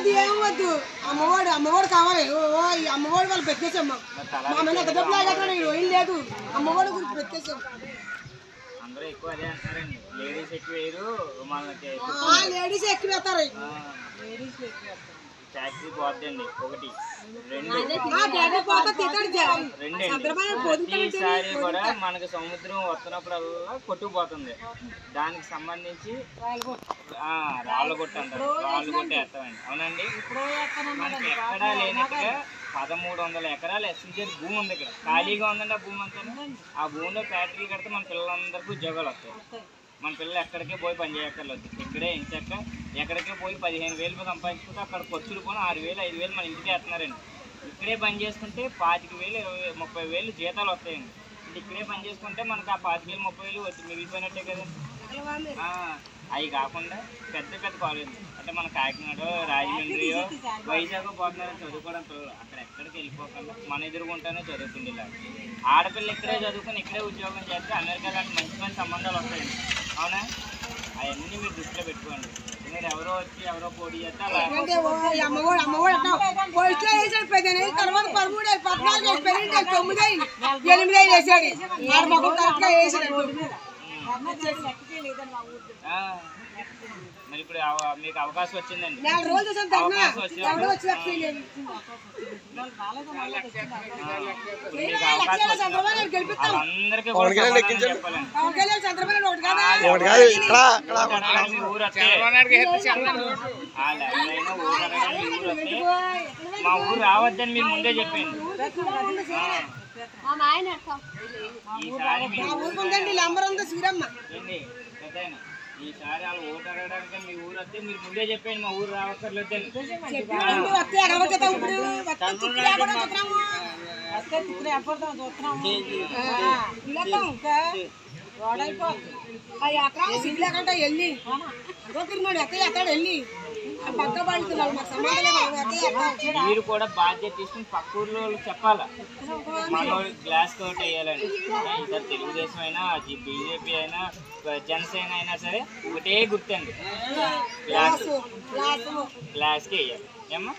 వద్దు ఏం వద్దు. అమ్మవాడు అమ్మవాడు కావాలి. ఓ ఈ అమ్మవాడు వాళ్ళు పెట్టేసాం మా మీద ఎంత డబ్బులు ఆగట్రా ఏం లేదు. అమ్మవాడు గురించి పెట్టేసాం అందరూ ఎక్కువ అదే అంటారండి. లేడీస్ ఎక్కువ లేడీస్ ఎక్కువ వేస్తారు. ట్యాక్సీ పోద్దండి ఒకటి రెండు ప్రతిసారి కూడా మనకి సముద్రం వస్తున్నప్పుడల్లా కొట్టుకుపోతుంది. దానికి సంబంధించి రాళ్ళ కొట్టు అంటారు రాళ్ళు కొట్టు వేస్తామండి అవునండి? మనకి ఎక్కడా లేనట్టుగా పదమూడు వందల ఎకరాలు ఎస్ఎన్జర్ భూమి ఉంది ఇక్కడ. ఖాళీగా ఉందండి ఆ భూమి అంతా? ఆ భూమిలో ఫ్యాక్టరీ కడితే మన పిల్లలందరికీ ఉద్యోగాలు వస్తాయి. మన పిల్లలు ఎక్కడికే పోయి పని చేయక్కర్లేదు. ఇక్కడే ఇంచక్క ఎక్కడికే పోయి పదిహేను వేలు సంపాదించుకుంటే అక్కడ ఖర్చులు పోను ఆరు వేలు ఐదు వేలు మన ఇంటికి వేస్తున్నారండి. ఇక్కడే పని చేసుకుంటే పాతిక వేలు ఇరవై ముప్పై వేలు జీతాలు వస్తాయండి. అంటే ఇక్కడే పని చేసుకుంటే మనకు ఆ పాతిక వేలు ముప్పై వేలు వచ్చి మిగిలిపోయినట్టే కదండి. అవి కాకుండా పెద్ద పెద్ద కాలేజ్ అంటే మన కాకినాడ రాజమండ్రి వైజాగ్ పోతున్నారని చదువుకోవడం పిల్లలు. అక్కడ ఎక్కడికి వెళ్ళిపోకుండా మన ఎదురుకుంటానే చదువుకుండేలా ఆడపిల్ల ఇక్కడే చదువుకొని ఇక్కడే ఉద్యోగం చేస్తే అమెరికా లాంటి మంచి మంచి సంబంధాలు వస్తాయండి. అవునా? అవన్నీ మీరు దృష్టిలో పెట్టుకోండి. మీరు ఎవరో వచ్చి ఎవరో పోటీ చేస్తే అంటే వేసాడు పదిహేను తర్వాత పదమూడు పద్నాలుగు తొమ్మిది ఎనిమిది వేసాడు ఆరు మొక్కలు కరెక్ట్గా వేసాడు మరి ఇప్పుడు అవ- మీకు అవకాశం వచ్చిందండి. అవకాశం వచ్చినప్పుడు ఎవడో వచ్చి లక్ష వేయలేదు. మీకు అవకాశం వచ్చినప్పుడు చంద్రబాబు నాయుడు గెలిపిస్తాం. వాళ్ళందరికీ కూడా సమాధానం చెప్పాలండి. పవన్ కళ్యాణ్ మా ఊరు రావద్దని మీరు ముందే చెప్పింది ఈసారి ఈసారి వాళ్ళు ఓటు అడగడానికి మీ ఊరు వస్తే మీరు ముందే చెప్పండి మా ఊరు లేకుండా వెళ్ళి. ఎక్కడ వెళ్ళి. మీరు కూడా బాధ్యత తీసుకుని పక్క ఊర్లో చెప్పాలా? మన వాళ్ళు గ్లాస్ తోటి వేయాలని. ఈసారి తెలుగుదేశం అయినా బీజేపీ అయినా జనసేన అయినా సరే ఒకటే గుర్తండి. Glass glass. గ్లాస్కి వేయాలి. ఏమ్మా?